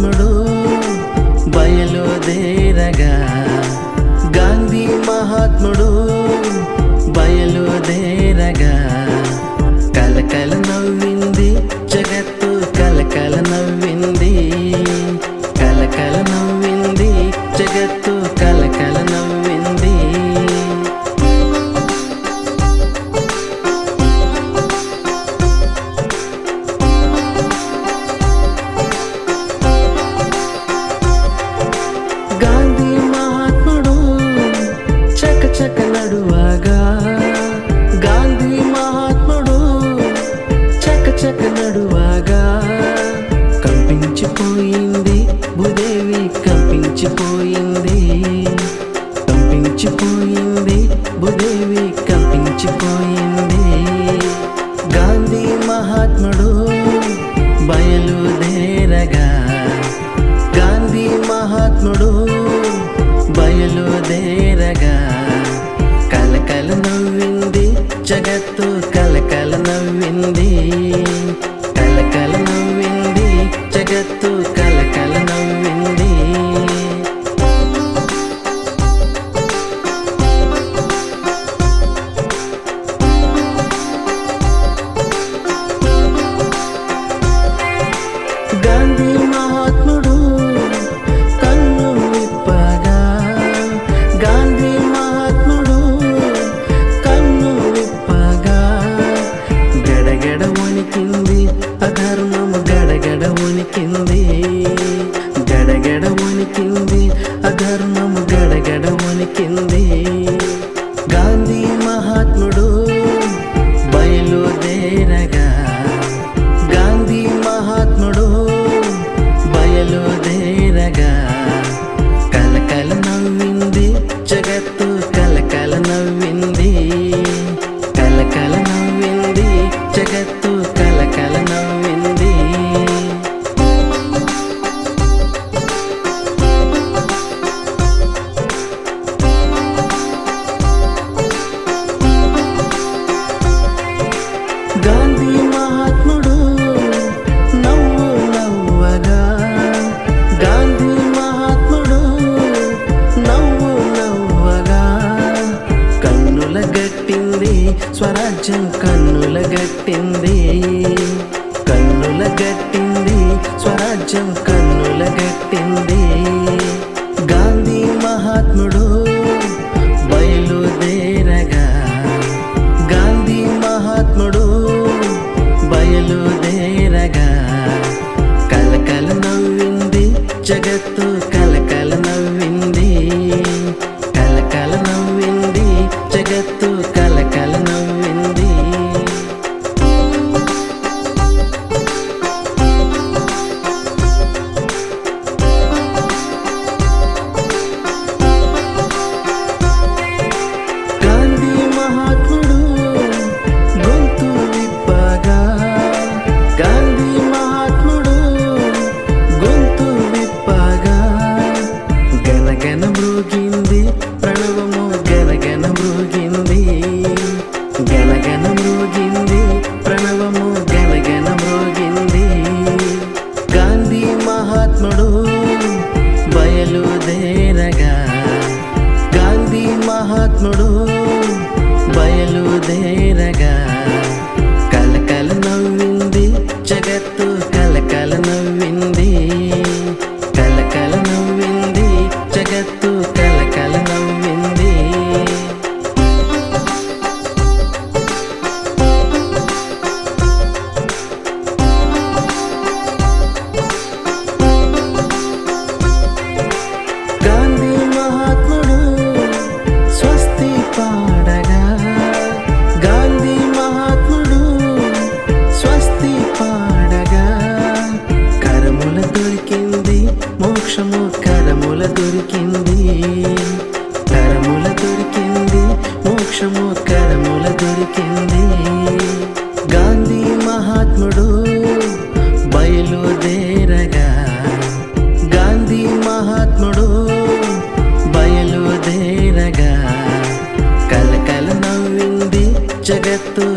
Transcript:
మహాత్ముడు బయలుదేరగా. గాంధీ మహాత్ముడు నడువాగ. గాంధీ మహాత్ముడు చక చక నడువాగ. కంపించిపోయింది భూదేవి కంపించిపోయింది. కంపించిపోయింది భూదేవి కంపించిపోయింది. గాంధీ మహాత్ముడు స్వరాజ్యం కన్నుల గట్టింది. కన్నుల గట్టింది స్వరాజ్యం కన్నుల గట్టింది. గాంధీ మహాత్ముడు బయలుదేరగా గాంధీ మహాత్ముడు బయలుదేరగా కలకల నవ్వింది జగత్ బయలుదేరగా గాంధీ మహాత్ముడు బయలుదేరగా. కరముల దొరికింది. గాంధీ మహాత్ముడు బయలుదేరగా. గాంధీ మహాత్ముడు బయలుదేరగా. కలకల నవ్వింది జగత్తు